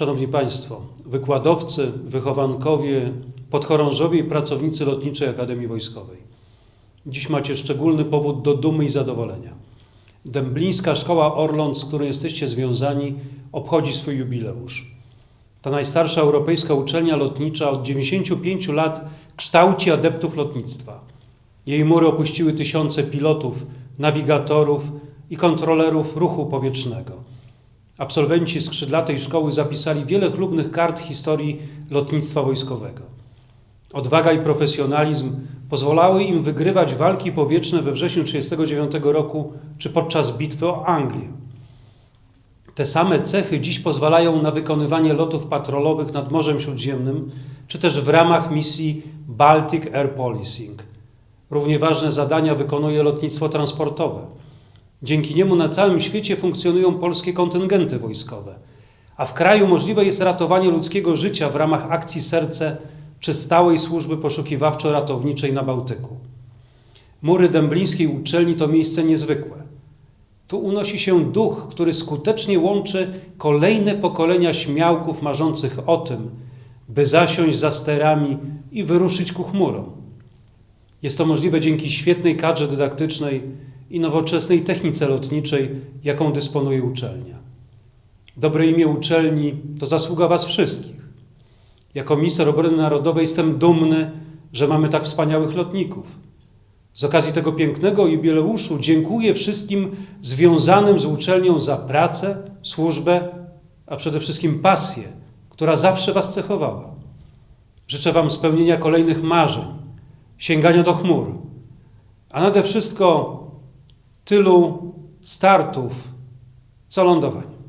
Szanowni Państwo, wykładowcy, wychowankowie, podchorążowie i pracownicy Lotniczej Akademii Wojskowej. Dziś macie szczególny powód do dumy i zadowolenia. Dęblińska Szkoła Orląt, z którą jesteście związani, obchodzi swój jubileusz. Ta najstarsza europejska uczelnia lotnicza od 95 lat kształci adeptów lotnictwa. Jej mury opuściły tysiące pilotów, nawigatorów i kontrolerów ruchu powietrznego. Absolwenci skrzydlatej szkoły zapisali wiele chlubnych kart historii lotnictwa wojskowego. Odwaga i profesjonalizm pozwalały im wygrywać walki powietrzne we wrześniu 1939 roku czy podczas bitwy o Anglię. Te same cechy dziś pozwalają na wykonywanie lotów patrolowych nad Morzem Śródziemnym, czy też w ramach misji Baltic Air Policing. Równie ważne zadania wykonuje lotnictwo transportowe. Dzięki niemu na całym świecie funkcjonują polskie kontyngenty wojskowe, a w kraju możliwe jest ratowanie ludzkiego życia w ramach akcji Serce czy stałej służby poszukiwawczo-ratowniczej na Bałtyku. Mury dęblińskiej uczelni to miejsce niezwykłe. Tu unosi się duch, który skutecznie łączy kolejne pokolenia śmiałków marzących o tym, by zasiąść za sterami i wyruszyć ku chmurom. Jest to możliwe dzięki świetnej kadrze dydaktycznej i nowoczesnej technice lotniczej, jaką dysponuje uczelnia. Dobre imię uczelni to zasługa Was wszystkich. Jako minister obrony narodowej jestem dumny, że mamy tak wspaniałych lotników. Z okazji tego pięknego jubileuszu dziękuję wszystkim związanym z uczelnią za pracę, służbę, a przede wszystkim pasję, która zawsze Was cechowała. Życzę Wam spełnienia kolejnych marzeń, sięgania do chmur, a nade wszystko tylu startów, co lądowań.